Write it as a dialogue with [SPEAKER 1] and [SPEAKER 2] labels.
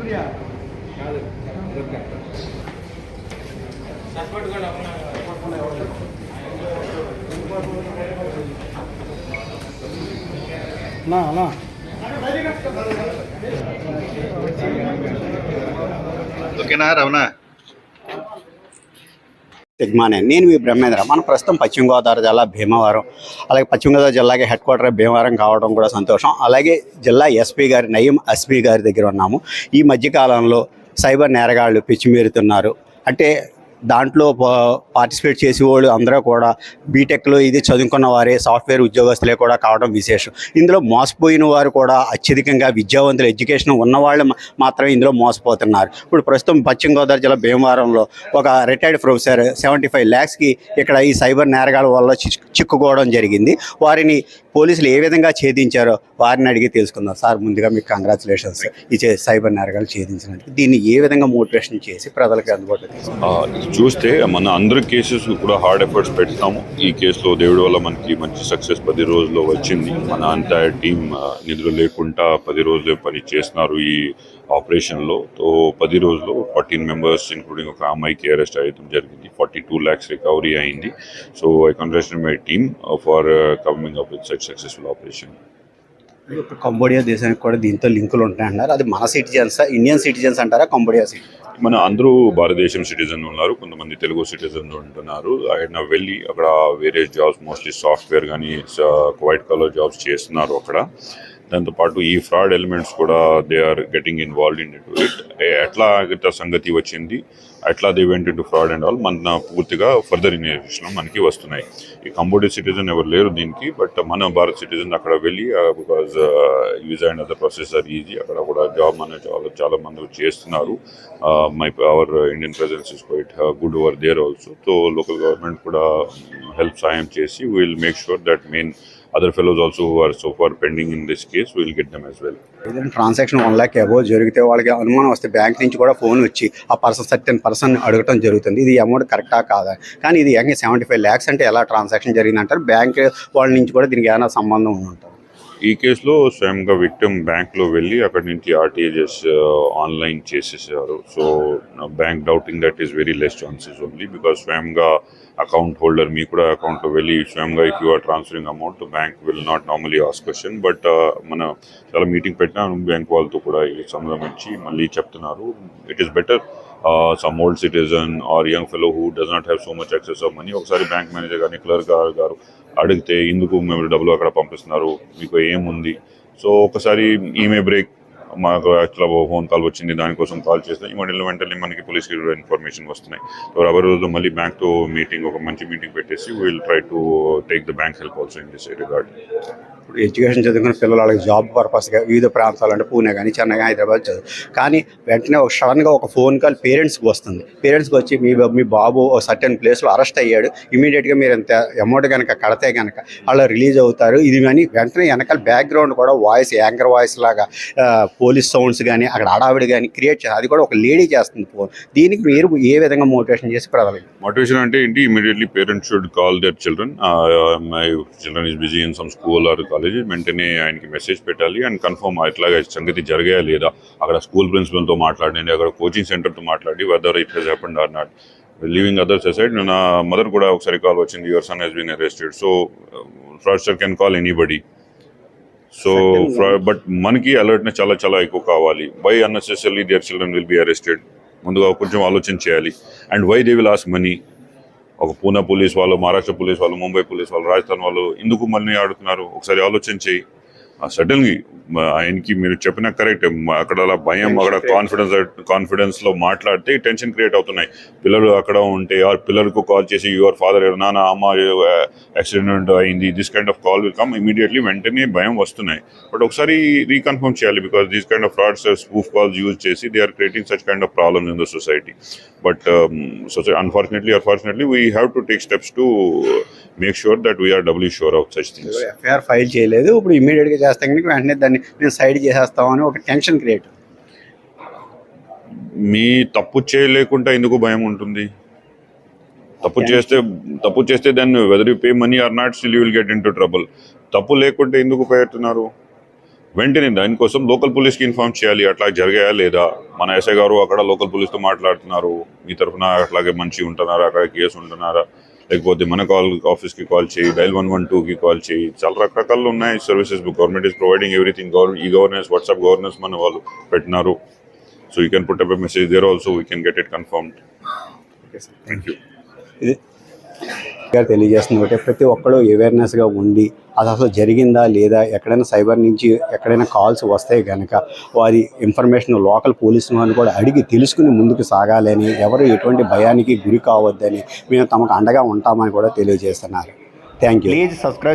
[SPEAKER 1] சூர்யா காது.
[SPEAKER 2] Suspend card அவங்க report ஓகேண்ணா ரவணா
[SPEAKER 3] యజమాని. నేను మీ బ్రహ్మేంద్ర. మనం ప్రస్తుతం పశ్చిమ గోదావరి జిల్లా భీమవరం అలాగే పశ్చిమ గోదావరి జిల్లాకి హెడ్ క్వార్టర్ భీమవరం కావడం కూడా సంతోషం. అలాగే జిల్లా ఎస్పీ గారి నయీం ఎస్పీ గారి దగ్గర ఉన్నాము. ఈ మధ్యకాలంలో సైబర్ నేరగాళ్ళు పిచ్చిమీరుతున్నారు. అంటే దాంట్లో పా- పార్టిసిపేట్ చేసే వాళ్ళు అందరూ కూడా బీటెక్లో ఇది చదువుకున్న వారే సాఫ్ట్వేర్ ఉద్యోగస్తులే కూడా కావడం విశేషం. ఇందులో మోసపోయిన వారు కూడా అత్యధికంగా విద్యావంతులు ఎడ్యుకేషన్ ఉన్నవాళ్ళు మాత్రమే ఇందులో మోసపోతున్నారు. ఇప్పుడు ప్రస్తుతం పశ్చిమ గోదావరి జిల్లా భీమవరంలో ఒక రిటైర్డ్ ప్రొఫెసర్ సెవెంటీ ఫైవ్ ల్యాక్స్కి ఇక్కడ ఈ సైబర్ నేరగాల వల్ల చిక్కుకోవడం జరిగింది. వారిని పోలీసులు ఏ విధంగా ఛేదించారో వారిని అడిగి తెలుసుకుందాం. సార్ ముందుగా మీకు కంగ్రాచులేషన్స్ ఈ సైబర్ నేరగాలు ఛేదించినందుకు దీన్ని ఏ విధంగా మోటివేషన్ చేసి ప్రజలకు అందుబాటులో
[SPEAKER 4] చూస్తే మన అందరి కేసెస్ కూడా హార్డ్ ఎఫర్ట్స్ పెడతాము. ఈ కేసులో దేవుడి వల్ల మనకి మంచి సక్సెస్ పది రోజుల్లో వచ్చింది. మన అంతా టీం నిధులు లేకుండా పది రోజులే పని చేస్తున్నారు ఈ ఆపరేషన్లో సో పది రోజుల్లో ఫార్టీన్ మెంబర్స్ ఇంక్లూడింగ్ ఒక అమ్మాయికి అరెస్ట్ అయ్యడం జరిగింది. ఫార్టీ టూ ల్యాక్స్ రికవరీ అయింది so I congratulate my team for coming up with such successful operation
[SPEAKER 3] Cambodia దేశానికి కూడా దీంతో లింకులు ఉంటాయంటారు అది మన సిటిజన్స్ ఇండియన్ సిటిజన్స్ అంటారా కంబోడియా సిటిజన్
[SPEAKER 4] మన అందరూ భారతదేశం సిటిజన్ ఉన్నారు. కొంతమంది తెలుగు సిటిజన్ ఉంటున్నారు. ఆయన వెళ్ళి అక్కడ వేరే జాబ్స్ మోస్ట్లీ సాఫ్ట్వేర్ కానీ వైట్ కలర్ జాబ్స్ చేస్తున్నారు అక్కడ. దాంతోపాటు ఈ ఫ్రాడ్ ఎలిమెంట్స్ కూడా they are getting involve in it. It ఎట్లా సంగతి వచ్చింది ఎట్లా they went to fraud and all మన పూర్తిగా ఫర్దర్ ఇన్వెస్టిగేషన్ మనకి వస్తున్నాయి. ఈ కంబోడియా సిటిజన్ ఎవరు లేరు దీనికి బట్ మన భారత్ సిటిజన్ అక్కడ వెళ్ళి because use and other process are easy అక్కడ కూడా జాబ్ మన చాలా చాలా మంది చేస్తున్నారు. My our Indian presence is quite good over there also so local government కూడా um, హెల్ప్ సాయం చేసి will make sure that main other fellows also who are so far pending in this case will get them as well
[SPEAKER 3] ఏదైనా transaction one lakh above జరిగితే వాళ్ళకి అనుమానం వస్తే bank నుంచి కూడా ఫోన్ వచ్చి ఆ పర్సన్ సర్టెన్ పర్సన్ అడగటం జరుగుతుంది. ఇది అమౌంట్ కరెక్టా కాదా? కానీ ఇది ఎంగే సెవెంటీ ఫైవ్ ల్యాక్స్ అంటే ఎలా ట్రాన్సాక్షన్ జరిగింది అంటారు బ్యాంక్ వాళ్ళ నుంచి కూడా దీనికి ఏమైనా సంబంధం ఉండి ఉంటుంది
[SPEAKER 4] ఈ కేసులో స్వయంగా విక్టిమ్ బ్యాంక్లో వెళ్ళి అక్కడి నుంచి ఆర్టీజీఎస్ ఆన్లైన్ చేసేసారు. So bank doubting that is very less chances only because స్వయంగా అకౌంట్ హోల్డర్ మీ కూడా అకౌంట్లో వెళ్ళి స్వయంగా if you are transferring amount bank will not normally ask question but మన చాలా మీటింగ్ పెట్టినా బ్యాంక్ వాళ్ళతో కూడా సంబంధించి మళ్ళీ చెప్తున్నారు. It is better some old citizen or young fellow who does not have so much access of money ఒకసారి bank manager కానీ క్లర్క్ గారు గారు అడిగితే ఎందుకు మేము డబ్బులు అక్కడ పంపిస్తున్నారు? మీకు ఏముంది? సో ఒకసారి ఈమె బ్రేక్ మాకు యాక్చువల్గా ఫోన్ కాల్ వచ్చింది. దానికోసం కాల్ చేస్తే మళ్ళీ వెంటనే మనకి పోలీస్కి ఇన్ఫర్మేషన్ వస్తున్నాయి. సో రబ్బర్ రోజు మళ్ళీ బ్యాంక్తో మీటింగ్ ఒక మంచి మీటింగ్ పెట్టేసి will try to take the bank help also in this regard
[SPEAKER 3] ఇప్పుడు ఎడ్యుకేషన్ చదువుకున్న పిల్లలు వాళ్ళకి జాబ్ పర్పస్గా వివిధ ప్రాంతాలు అంటే పూణే కానీ చెన్నై కానీ హైదరాబాద్ చదువు. కానీ వెంటనే ఒక సడన్గా ఒక ఫోన్ కాల్ పేరెంట్స్కి వస్తుంది. పేరెంట్స్కి వచ్చి మీ మీ బాబు సర్టెన్ ప్లేస్లో అరెస్ట్ అయ్యాడు. ఇమీడియట్గా మీరు ఎంత అమౌంట్ కనుక కడితే కనుక అలా రిలీజ్ అవుతారు. ఇది కానీ వెంటనే వెనకాల బ్యాక్గ్రౌండ్ కూడా వాయిస్ యాంకర్ వాయిస్ లాగా పోలీస్ సౌండ్స్ కానీ అక్కడ అడావిడి కానీ క్రియేట్ చేస్తారు అది కూడా ఒక లేడీ చేస్తుంది ఫోన్. దీనికి మీరు ఏ విధంగా మోటివేషన్ చేసి ప్రజలకి
[SPEAKER 4] మోటివేషన్ అంటే ఏంటి? Immediately parents should call their children. My children is busy in some school or college వెంటనే ఆయనకి మెసేజ్ పెట్టాలి అండ్ కన్ఫర్మ్ ఇట్లాగా సంగతి జరిగాయా లేదా? అక్కడ స్కూల్ ప్రిన్సిపల్తో మాట్లాడండి అక్కడ కోచింగ్ సెంటర్తో మాట్లాడి whether it has happened or not living others aside నా మదర్ కూడా ఒకసారి కాల్ వచ్చింది your son has been arrested so fraudster can call anybody so but మనకి అలర్ట్నెస్ చాలా చాలా ఎక్కువ కావాలి. Why unnecessary their children will be arrested ముందుగా కొంచెం ఆలోచన చేయాలి. And why they will ask money ఒక పూనా పోలీస్ వాళ్ళు మహారాష్ట్ర పోలీస్ వాళ్ళు ముంబై పోలీస్ వాళ్ళు రాజస్థాన్ వాళ్ళు ఎందుకు మళ్ళీ ఆడుతున్నారు? ఒకసారి ఆలోచించి సడన్లీ ఆయనకి మీరు చెప్పిన కరెక్ట్ అక్కడ అలా భయం అక్కడ కాన్ఫిడెన్స్ కాన్ఫిడెన్స్లో మాట్లాడితే టెన్షన్ క్రియేట్ అవుతున్నాయి. పిల్లలు అక్కడ ఉంటే ఆర్ పిల్లలకు కాల్ చేసి యువర్ ఫాదర్ నాన్న అమ్మ యాక్సిడెంట్ అయింది this kind of call will come immediately వెంటనే భయం వస్తున్నాయి. బట్ ఒకసారి రీకన్ఫర్మ్ చేయాలి because these kind of frauds spoof calls use చేసి they are creating such kind of problems in the society but so unfortunately unfortunately we have to take steps to make sure that we are W sure of such things
[SPEAKER 3] FIR file చేయలేదు ఇప్పుడు ఇమీడియట్గా చేస్తే కనుక వెంటనే దాన్ని మేము side చేసేస్తామని ఒక tension create.
[SPEAKER 4] మీ తప్పు చేయలేకుండా ఎందుకు భయం ఉంటుంది? తప్పు చేస్తే తప్పు చేస్తే దాన్ని whether you pay money or not still you will get into trouble తప్పు లేకుంటే ఎందుకు పెడుతున్నారు వెంటనే దానికోసం లోకల్ పోలీస్కి ఇన్ఫామ్ చేయాలి. అట్లా జరిగాయా లేదా? మన ఎస్ఐ గారు అక్కడ లోకల్ పోలీస్తో మాట్లాడుతున్నారు. మీ తరఫున అట్లాగే మంచి ఉంటున్నారా? అక్కడ కేసు ఉంటున్నారా? లేకపోతే మన కాల్ ఆఫీస్కి కాల్ చేయి డైల్ వన్ వన్ టూకి కాల్ చేయి. చాలా రకరకాలు ఉన్నాయి services government is providing everything government e governance WhatsApp governance మన వాళ్ళు పెట్టినారు. So you can put up message there also we can get it confirmed thank you
[SPEAKER 3] ఇది గారు తెలియజేస్తుంది ఒకటే ప్రతి ఒక్కరు అవేర్నెస్గా ఉండి అది అసలు జరిగిందా లేదా ఎక్కడైనా సైబర్ నుంచి ఎక్కడైనా కాల్స్ వస్తే కనుక వారి ఇన్ఫర్మేషన్ లోకల్ పోలీస్ వాళ్ళు కూడా అడిగి తెలుసుకుని ముందుకు సాగాలని ఎవరు ఎటువంటి భయానికి గురి కావద్దని మేము తమకు అండగా ఉంటామని కూడా తెలియజేస్తున్నారు. Thank you please subscribe